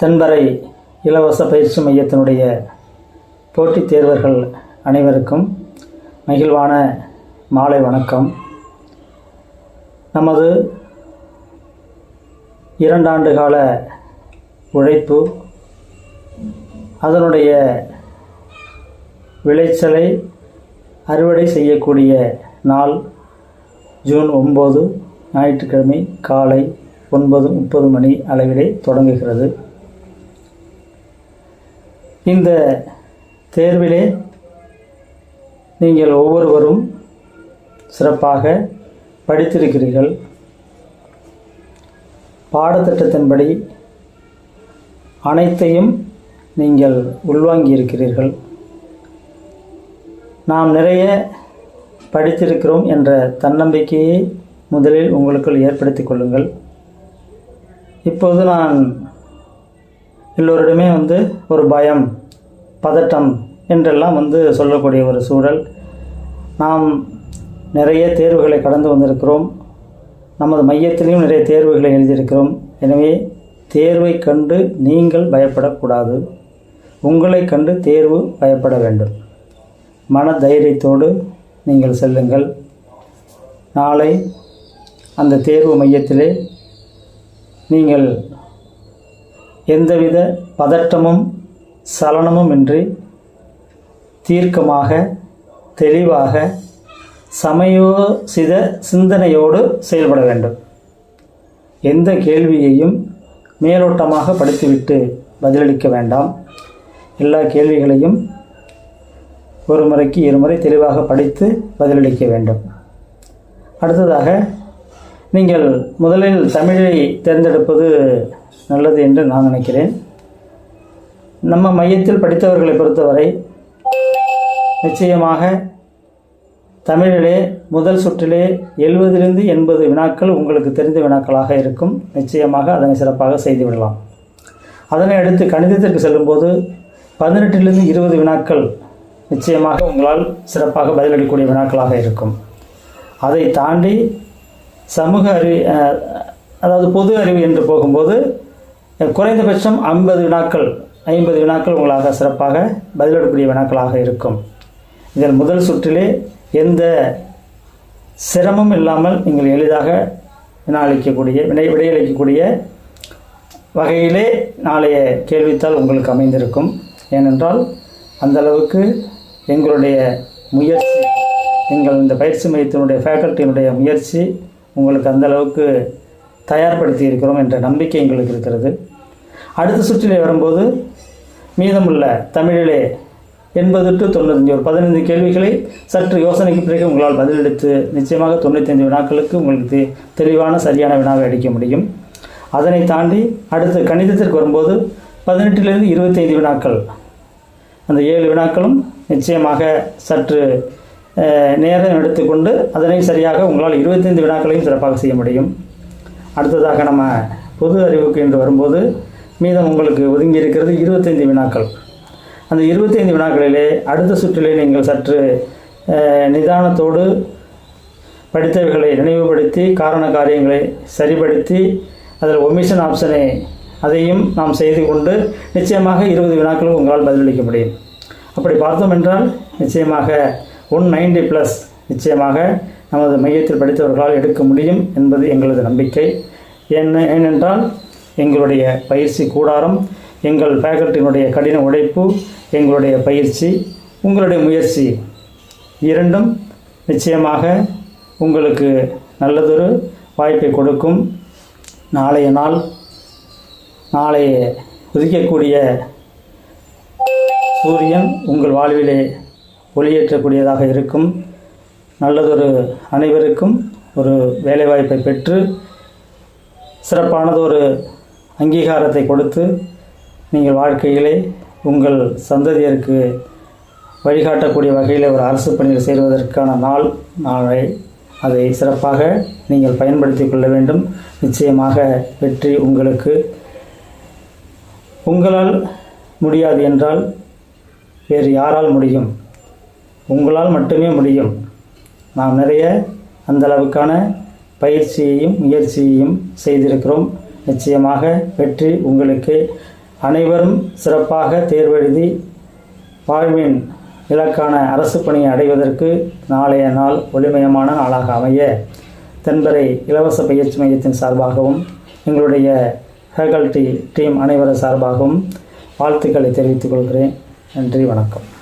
தென்பறை இலவச பயிற்சி மையத்தினுடைய போட்டித் தேர்வர்கள் அனைவருக்கும் மகிழ்வான மாலை வணக்கம். நமது இரண்டாண்டு கால உழைப்பு அதனுடைய விளைச்சலை அறுவடை செய்யக்கூடிய நாள் ஜூன் ஒம்பது ஞாயிற்றுக்கிழமை காலை ஒன்பது முப்பது மணி அளவிலே தொடங்குகிறது. இந்த தேர்விலே நீங்கள் ஒவ்வொருவரும் சிறப்பாக படித்திருக்கிறீர்கள். பாடத்திட்டத்தின்படி அனைத்தையும் நீங்கள் உள்வாங்கியிருக்கிறீர்கள். நாம் நிறைய படித்திருக்கிறோம் என்ற தன்னம்பிக்கையை முதலில் உங்களுக்குள் ஏற்படுத்திக் கொள்ளுங்கள். இப்போது நான் எல்லோரிடமே வந்து ஒரு பயம் பதட்டம் என்றெல்லாம் வந்து சொல்லக்கூடிய ஒரு சூழல். நாம் நிறைய தேர்வுகளை கடந்து வந்திருக்கிறோம். நமது மையத்திலையும் நிறைய தேர்வுகளை எழுதியிருக்கிறோம். எனவே தேர்வை கண்டு நீங்கள் பயப்படக்கூடாது. உங்களை கண்டு தேர்வு பயப்பட வேண்டும். மன தைரியத்தோடு நீங்கள் செல்லுங்கள். நாளை அந்த தேர்வு மையத்திலே நீங்கள் எந்தவித பதட்டமும் சலனமும் இன்றி தீர்க்கமாக தெளிவாக சமயோசித சிந்தனையோடு செயல்பட வேண்டும். எந்த கேள்வியையும் மேலோட்டமாக படித்துவிட்டு பதிலளிக்க வேண்டாம். எல்லா கேள்விகளையும் ஒரு முறைக்கு இருமுறை தெளிவாக படித்து பதிலளிக்க வேண்டும். அடுத்ததாக நீங்கள் முதலில் தமிழை தேர்ந்தெடுப்பது நல்லது என்று நான் நினைக்கிறேன். நம்ம மையத்தில் படித்தவர்களை பொறுத்தவரை நிச்சயமாக தமிழிலே முதல் சுற்றிலே எழுபதிலிருந்து எண்பது வினாக்கள் உங்களுக்கு தெரிந்த வினாக்களாக இருக்கும். நிச்சயமாக அதனை சிறப்பாக செய்துவிடலாம் அதனை அடுத்து கணிதத்திற்கு செல்லும்போது பதினெட்டிலிருந்து இருபது வினாக்கள் நிச்சயமாக உங்களால் சிறப்பாக பதிலளிக்கக்கூடிய வினாக்களாக இருக்கும். அதை தாண்டி சமூக அறிவு அஹ், அதாவது பொது அறிவு என்று போகும்போது குறைந்தபட்சம் ஐம்பது வினாக்கள் ஐம்பது வினாக்கள் உங்களாக சிறப்பாக பதிலிடக்கூடிய வினாக்களாக இருக்கும். இதில் முதல் சுற்றிலே எந்த சிரமம் இல்லாமல் நீங்கள் எளிதாக வினா அளிக்கக்கூடிய வினை விடையளிக்கக்கூடிய வகையிலே நாளைய கேள்வித்தாள் உங்களுக்கு அமைந்திருக்கும். ஏனென்றால் அந்த அளவுக்கு எங்களுடைய முயற்சி எங்கள் இந்த பயிற்சி மையத்தினுடைய ஃபேக்கல்ட்டியினுடைய முயற்சி உங்களுக்கு அந்த அளவுக்கு தயார்படுத்தி இருக்கிறோம் என்ற நம்பிக்கை எங்களுக்கு இருக்கிறது. அடுத்த சுற்றிலே வரும்போது மீதமுள்ள தமிழிலே எண்பது டு தொண்ணூத்தஞ்சு ஒரு பதினைந்து கேள்விகளை சற்று யோசனைக்கு பிறகு உங்களால் பதிலளித்து நிச்சயமாக தொண்ணூத்தஞ்சு வினாக்களுக்கு உங்களுக்கு தெ- தெளிவான சரியான வினாவை அடிக்க முடியும். அதனை தாண்டி அடுத்த கணிதத்திற்கு வரும்போது பதினெட்டிலிருந்து இருபத்தைந்து வினாக்கள். அந்த ஏழு வினாக்களும் நிச்சயமாக சற்று நேரம் எடுத்துக்கொண்டு அதனை சரியாக உங்களால் இருபத்தைந்து வினாக்களையும் சிறப்பாக செய்ய முடியும். அடுத்ததாக நம்ம பொது அறிவுக்கு என்று வரும்போது மீதம் உங்களுக்கு ஒதுங்கி இருக்கிறது இருபத்தைந்து வினாக்கள். அந்த இருபத்தைந்து வினாக்களிலே அடுத்த சுற்றிலே நீங்கள் சற்று நிதானத்தோடு படித்தவைகளை நினைவுபடுத்தி காரண காரியங்களை சரிப்படுத்தி அதில் ஒமிஷன் ஆப்ஷனை அதையும் நாம் செய்து கொண்டு நிச்சயமாக இருபது வினாக்களுக்கு உங்களால் பதிலளிக்க முடியும். அப்படி பார்த்தோம் என்றால் நிச்சயமாக ஒன் நைன்டி ப்ளஸ் நிச்சயமாக நமது மையத்தில் படித்தவர்களால் எடுக்க முடியும் என்பது எங்களது நம்பிக்கை. என்ன ஏனென்றால் எங்களுடைய பயிற்சி கூடாரம் எங்கள் ஃபேக்கல்ட்டியினுடைய கடின உழைப்பு எங்களுடைய பயிற்சி உங்களுடைய முயற்சி இரண்டும் நிச்சயமாக உங்களுக்கு நல்லதொரு வாய்ப்பை கொடுக்கும். நாளைய நாள் நாளைய உதிக்கக்கூடிய சூரியன் உங்கள் வாழ்விலே ஒளியேற்றக்கூடியதாக இருக்கும். நல்லதொரு அனைவருக்கும் ஒரு வேலைவாய்ப்பை பெற்று சிறப்பானதொரு அங்கீகாரத்தை கொடுத்து நீங்கள் வாழ்க்கையிலே உங்கள் சந்ததியருக்கு வழிகாட்டக்கூடிய வகையில் ஒரு அரசு பணியில் சேருவதற்கான நாள் நாளை அதை சிறப்பாக நீங்கள் பயன்படுத்தி கொள்ள வேண்டும். நிச்சயமாக வெற்றி உங்களுக்கு. உங்களால் முடியாது என்றால் வேறு யாரால் முடியும்? உங்களால் மட்டுமே முடியும். நாம் நிறைய அந்த அளவுக்கான பயிற்சியையும் முயற்சியையும் செய்திருக்கிறோம். நிச்சயமாக வெற்றி உங்களுக்கு அனைவரும் சிறப்பாக தேர்வெழுதி வாழ்வின் இலக்கான அரசு பணியை அடைவதற்கு நாளைய நாள் ஒளிமயமான நாளாக அமைய தென்பரை இலவச பயிற்சி மையத்தின் சார்பாகவும் எங்களுடைய ஃபேக்கல்டி டீம் அனைவரும் சார்பாகவும் வாழ்த்துக்களை தெரிவித்துக் கொள்கிறேன். நன்றி வணக்கம்.